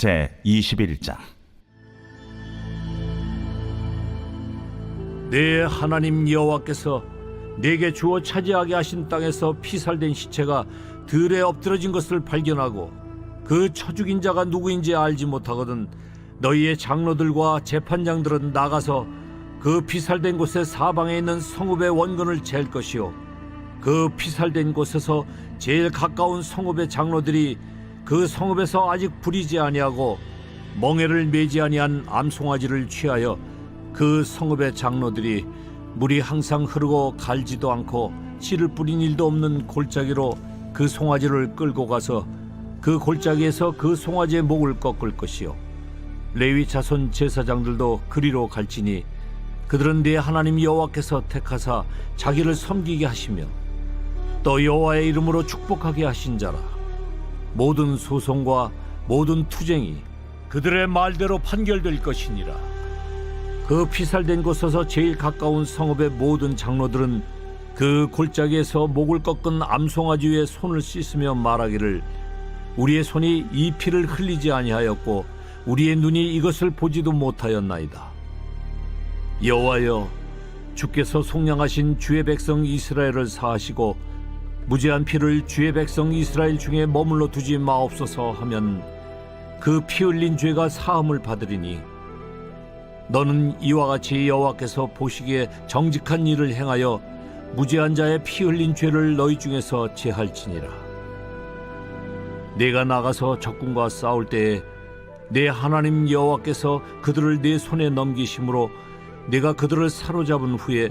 제 21장. 내 하나님 여호와께서 내게 주어 차지하게 하신 땅에서 피살된 시체가 들에 엎드러진 것을 발견하고 그 처죽인 자가 누구인지 알지 못하거든 너희의 장로들과 재판장들은 나가서 그 피살된 곳의 사방에 있는 성읍의 원근을 잴 것이요. 그 피살된 곳에서 제일 가까운 성읍의 장로들이 그 성읍에서 아직 부리지 아니하고 멍에를 매지 아니한 암송아지를 취하여 그 성읍의 장로들이 물이 항상 흐르고 갈지도 않고 씨를 뿌린 일도 없는 골짜기로 그 송아지를 끌고 가서 그 골짜기에서 그 송아지의 목을 꺾을 것이요. 레위 자손 제사장들도 그리로 갈지니 그들은 내 하나님 여호와께서 택하사 자기를 섬기게 하시며 또 여호와의 이름으로 축복하게 하신 자라 모든 소송과 모든 투쟁이 그들의 말대로 판결될 것이니라 그 피살된 곳에서 제일 가까운 성읍의 모든 장로들은 그 골짜기에서 목을 꺾은 암송아지 위에 손을 씻으며 말하기를 우리의 손이 이 피를 흘리지 아니하였고 우리의 눈이 이것을 보지도 못하였나이다. 여호와여 주께서 속량하신 주의 백성 이스라엘을 사하시고 무죄한 피를 주의 백성 이스라엘 중에 머물러 두지 마옵소서 하면 그 피 흘린 죄가 사함을 받으리니 너는 이와 같이 여호와께서 보시기에 정직한 일을 행하여 무죄한 자의 피 흘린 죄를 너희 중에서 제할지니라. 내가 나가서 적군과 싸울 때에 내 하나님 여호와께서 그들을 내 손에 넘기심으로 내가 그들을 사로잡은 후에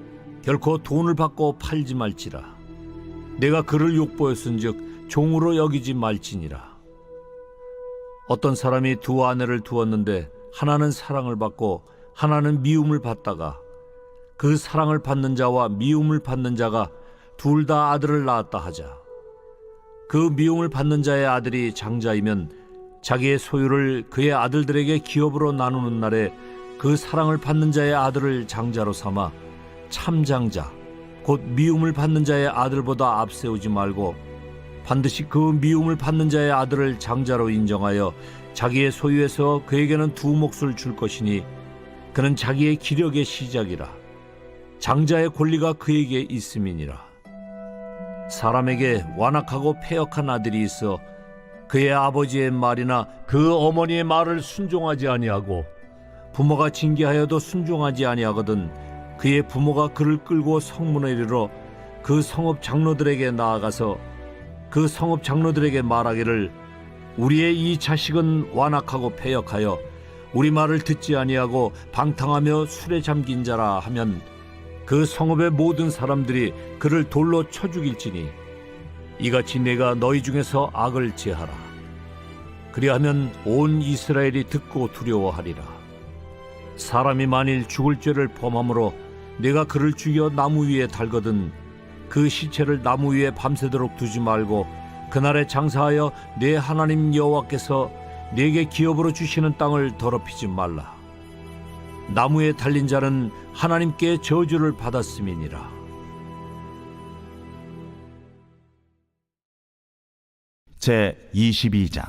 결코 돈을 받고 팔지 말지라. 내가 그를 욕보였은즉 종으로 여기지 말지니라. 어떤 사람이 두 아내를 두었는데 하나는 사랑을 받고 하나는 미움을 받다가 그 사랑을 받는 자와 미움을 받는 자가 둘 다 아들을 낳았다 하자. 그 미움을 받는 자의 아들이 장자이면 자기의 소유를 그의 아들들에게 기업으로 나누는 날에 그 사랑을 받는 자의 아들을 장자로 삼아 참장자 곧 미움을 받는 자의 아들보다 앞세우지 말고 반드시 그 미움을 받는 자의 아들을 장자로 인정하여 자기의 소유에서 그에게는 두 몫을 줄 것이니 그는 자기의 기력의 시작이라. 장자의 권리가 그에게 있음이니라. 사람에게 완악하고 패역한 아들이 있어 그의 아버지의 말이나 그 어머니의 말을 순종하지 아니하고 부모가 징계하여도 순종하지 아니하거든 그의 부모가 그를 끌고 성문에 이르러 그 성읍 장로들에게 나아가서 그 성읍 장로들에게 말하기를 우리의 이 자식은 완악하고 패역하여 우리 말을 듣지 아니하고 방탕하며 술에 잠긴 자라 하면 그 성읍의 모든 사람들이 그를 돌로 쳐 죽일지니 이같이 내가 너희 중에서 악을 제하라. 그리하면 온 이스라엘이 듣고 두려워하리라. 사람이 만일 죽을 죄를 범함으로 내가 그를 죽여 나무 위에 달거든 그 시체를 나무 위에 밤새도록 두지 말고 그날에 장사하여 내 하나님 여호와께서 내게 기업으로 주시는 땅을 더럽히지 말라. 나무에 달린 자는 하나님께 저주를 받았음이니라. 제 22장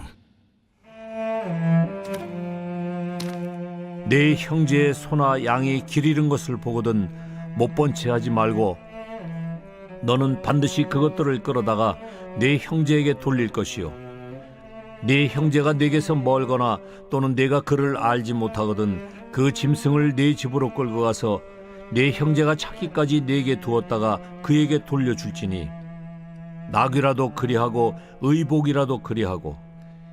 내 형제의 소나 양이 길 잃은 것을 보거든 못 본 채 하지 말고 너는 반드시 그것들을 끌어다가 내 형제에게 돌릴 것이요. 네 형제가 내게서 멀거나 또는 내가 그를 알지 못하거든 그 짐승을 네 집으로 끌고 가서 네 형제가 찾기까지 내게 두었다가 그에게 돌려줄지니 낙이라도 그리하고 의복이라도 그리하고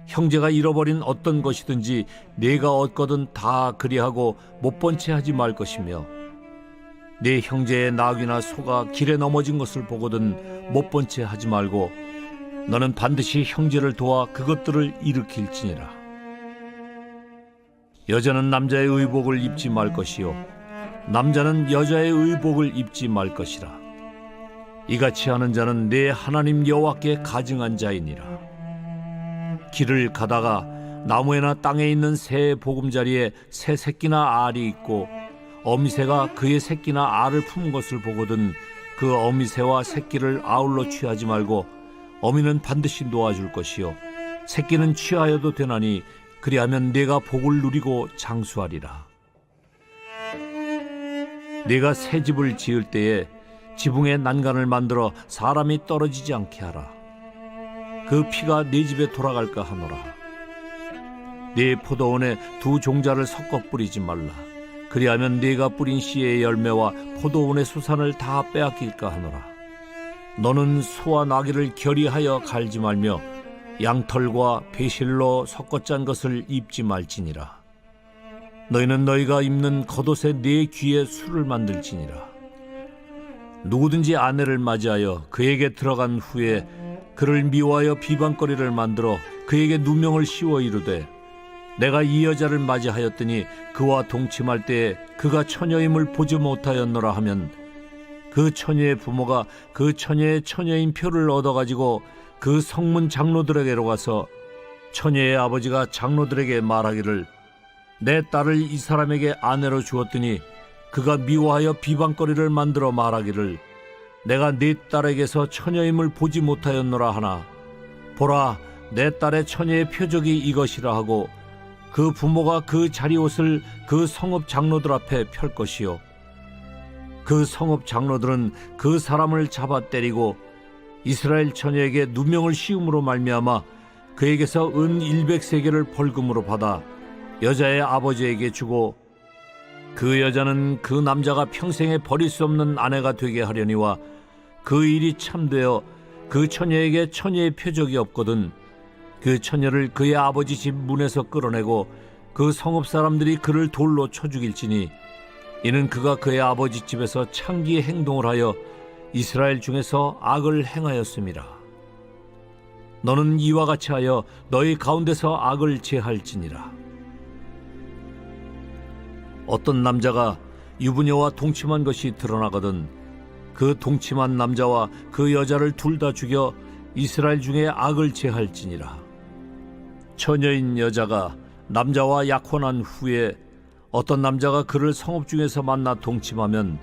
형제가 잃어버린 어떤 것이든지 내가 얻거든 다 그리하고 못 본 채 하지 말 것이며 내 형제의 낙이나 소가 길에 넘어진 것을 보거든 못 본 채 하지 말고 너는 반드시 형제를 도와 그것들을 일으킬지니라. 여자는 남자의 의복을 입지 말 것이요 남자는 여자의 의복을 입지 말 것이라. 이같이 하는 자는 내 하나님 여호와께 가증한 자이니라. 길을 가다가 나무에나 땅에 있는 새 보금자리에 새 새끼나 알이 있고 어미새가 그의 새끼나 알을 품은 것을 보거든 그 어미새와 새끼를 아울러 취하지 말고 어미는 반드시 놓아줄 것이요 새끼는 취하여도 되나니 그리하면 내가 복을 누리고 장수하리라. 내가 새 집을 지을 때에 지붕에 난간을 만들어 사람이 떨어지지 않게 하라. 그 피가 네 집에 돌아갈까 하노라. 네 포도원에 두 종자를 섞어 뿌리지 말라. 그리하면 네가 뿌린 씨의 열매와 포도원의 수산을 다 빼앗길까 하노라. 너는 소와 나귀를 결의하여 갈지 말며 양털과 배실로 섞어 짠 것을 입지 말지니라. 너희는 너희가 입는 겉옷에 네 귀에 술을 만들지니라. 누구든지 아내를 맞이하여 그에게 들어간 후에 그를 미워하여 비방거리를 만들어 그에게 누명을 씌워 이르되 내가 이 여자를 맞이하였더니 그와 동침할 때에 그가 처녀임을 보지 못하였노라 하면 그 처녀의 부모가 그 처녀의 처녀인 표를 얻어가지고 그 성문 장로들에게로 가서 처녀의 아버지가 장로들에게 말하기를 내 딸을 이 사람에게 아내로 주었더니 그가 미워하여 비방거리를 만들어 말하기를 내가 네 딸에게서 처녀임을 보지 못하였노라 하나 보라 내 딸의 처녀의 표적이 이것이라 하고 그 부모가 그 자리옷을 그 성읍 장로들 앞에 펼 것이요. 그 성읍 장로들은 그 사람을 잡아 때리고 이스라엘 처녀에게 누명을 씌움으로 말미암아 그에게서 은 100세겔을 벌금으로 받아 여자의 아버지에게 주고 그 여자는 그 남자가 평생에 버릴 수 없는 아내가 되게 하려니와 그 일이 참되어 그 처녀에게 처녀의 표적이 없거든 그 처녀를 그의 아버지 집 문에서 끌어내고 그 성읍 사람들이 그를 돌로 쳐 죽일지니 이는 그가 그의 아버지 집에서 창기의 행동을 하여 이스라엘 중에서 악을 행하였음이라. 너는 이와 같이 하여 너희 가운데서 악을 제할지니라. 어떤 남자가 유부녀와 동침한 것이 드러나거든 그 동침한 남자와 그 여자를 둘 다 죽여 이스라엘 중에 악을 제할지니라. 처녀인 여자가 남자와 약혼한 후에 어떤 남자가 그를 성읍 중에서 만나 동침하면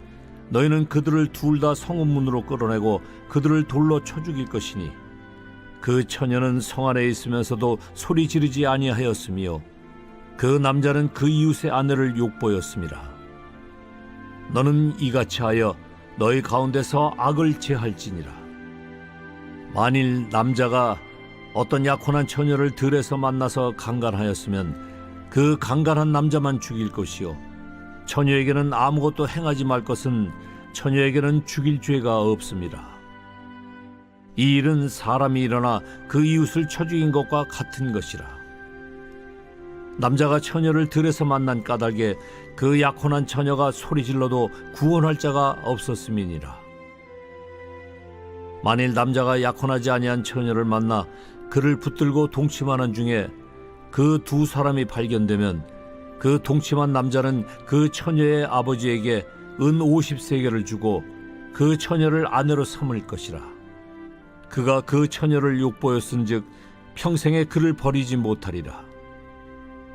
너희는 그들을 둘 다 성읍 문으로 끌어내고 그들을 돌로 쳐 죽일 것이니 그 처녀는 성 안에 있으면서도 소리 지르지 아니하였으며 그 남자는 그 이웃의 아내를 욕보였습니다. 너는 이같이 하여 너희 가운데서 악을 제할지니라. 만일 남자가 어떤 약혼한 처녀를 들에서 만나서 강간하였으면 그 강간한 남자만 죽일 것이요 처녀에게는 아무것도 행하지 말 것은 처녀에게는 죽일 죄가 없습니다. 이 일은 사람이 일어나 그 이웃을 쳐 죽인 것과 같은 것이라. 남자가 처녀를 들에서 만난 까닭에 그 약혼한 처녀가 소리질러도 구원할 자가 없었음이니라. 만일 남자가 약혼하지 아니한 처녀를 만나 그를 붙들고 동침하는 중에 그 두 사람이 발견되면 그 동침한 남자는 그 처녀의 아버지에게 은 50세겔을 주고 그 처녀를 아내로 삼을 것이라. 그가 그 처녀를 욕보였은즉 평생에 그를 버리지 못하리라.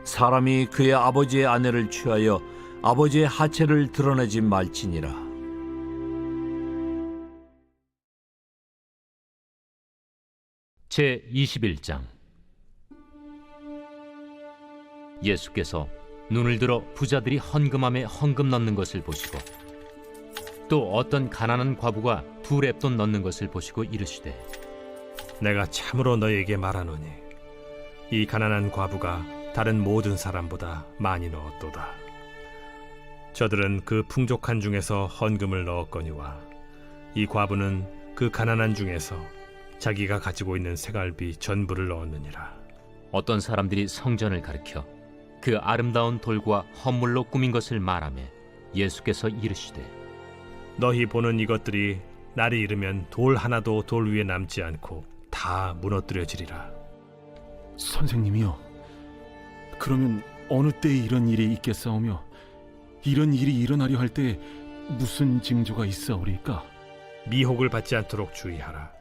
사람이 그의 아버지의 아내를 취하여 아버지의 하체를 드러내지 말지니라. 제 21장 예수께서 눈을 들어 부자들이 헌금함에 헌금 넣는 것을 보시고 또 어떤 가난한 과부가 두 랩돈 넣는 것을 보시고 이르시되 내가 참으로 너희에게 말하노니 이 가난한 과부가 다른 모든 사람보다 많이 넣었도다. 저들은 그 풍족한 중에서 헌금을 넣었거니와 이 과부는 그 가난한 중에서 자기가 가지고 있는 생활비 전부를 넣었느니라. 어떤 사람들이 성전을 가리켜 그 아름다운 돌과 헌물로 꾸민 것을 말하며 예수께서 이르시되 너희 보는 이것들이 날이 이르면 돌 하나도 돌 위에 남지 않고 다 무너뜨려지리라. 선생님이요. 그러면 어느 때에 이런 일이 있겠사오며 이런 일이 일어나려 할 때 무슨 징조가 있사오리까? 미혹을 받지 않도록 주의하라.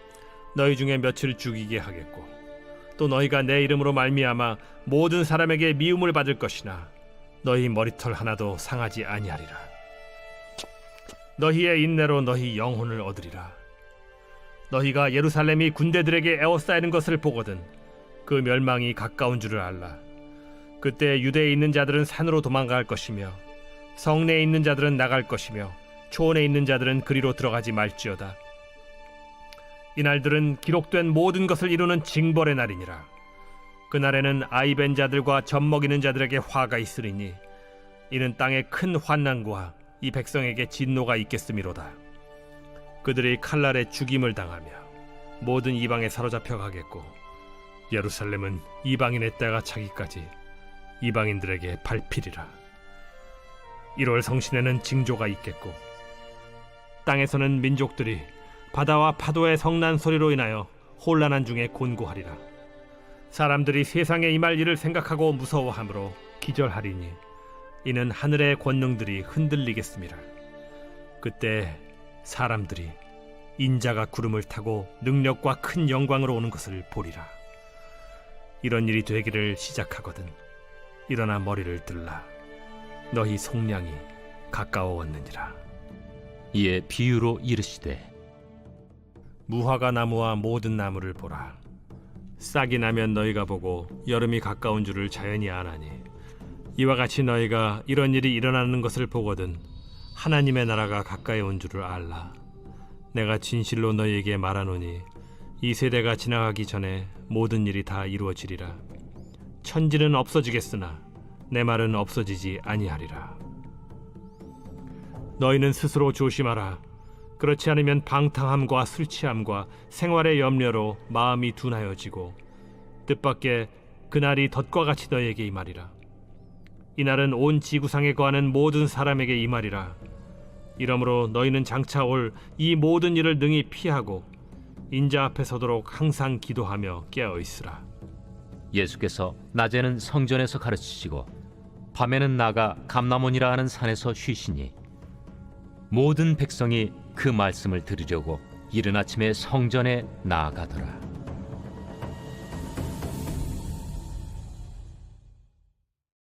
너희 중에 며칠 죽이게 하겠고 또 너희가 내 이름으로 말미암아 모든 사람에게 미움을 받을 것이나 너희 머리털 하나도 상하지 아니하리라. 너희의 인내로 너희 영혼을 얻으리라. 너희가 예루살렘이 군대들에게 에워싸이는 것을 보거든 그 멸망이 가까운 줄을 알라. 그때 유대에 있는 자들은 산으로 도망갈 것이며 성내에 있는 자들은 나갈 것이며 초원에 있는 자들은 그리로 들어가지 말지어다. 이날들은 기록된 모든 것을 이루는 징벌의 날이니라. 그날에는 아이벤 자들과 젖먹이는 자들에게 화가 있으리니 이는 땅에 큰 환난과 이 백성에게 진노가 있겠음이로다. 그들이 칼날에 죽임을 당하며 모든 이방에 사로잡혀 가겠고 예루살렘은 이방인의 때가 차기까지 이방인들에게 밟히리라. 1월 성신에는 징조가 있겠고 땅에서는 민족들이 바다와 파도의 성난 소리로 인하여 혼란한 중에 곤고하리라. 사람들이 세상에 임할 일을 생각하고 무서워하므로 기절하리니 이는 하늘의 권능들이 흔들리겠습니다. 그때 사람들이 인자가 구름을 타고 능력과 큰 영광으로 오는 것을 보리라. 이런 일이 되기를 시작하거든 일어나 머리를 들라. 너희 속량이 가까워왔느니라. 이에 비유로 이르시되 무화과 나무와 모든 나무를 보라. 싹이 나면 너희가 보고 여름이 가까운 줄을 자연히 아나니 이와 같이 너희가 이런 일이 일어나는 것을 보거든 하나님의 나라가 가까이 온 줄을 알라. 내가 진실로 너희에게 말하노니 이 세대가 지나가기 전에 모든 일이 다 이루어지리라. 천지는 없어지겠으나 내 말은 없어지지 아니하리라. 너희는 스스로 조심하라. 그렇지 않으면 방탕함과 술 취함과 생활의 염려로 마음이 둔하여지고 뜻밖의 그날이 덫과 같이 너희에게 임하리라. 이날은 온 지구상에 거하는 모든 사람에게 임하리라. 이러므로 너희는 장차 올 이 모든 일을 능히 피하고 인자 앞에 서도록 항상 기도하며 깨어 있으라. 예수께서 낮에는 성전에서 가르치시고 밤에는 나가 감나몬이라 하는 산에서 쉬시니 모든 백성이 그 말씀을 들으려고 이른 아침에 성전에 나아가더라.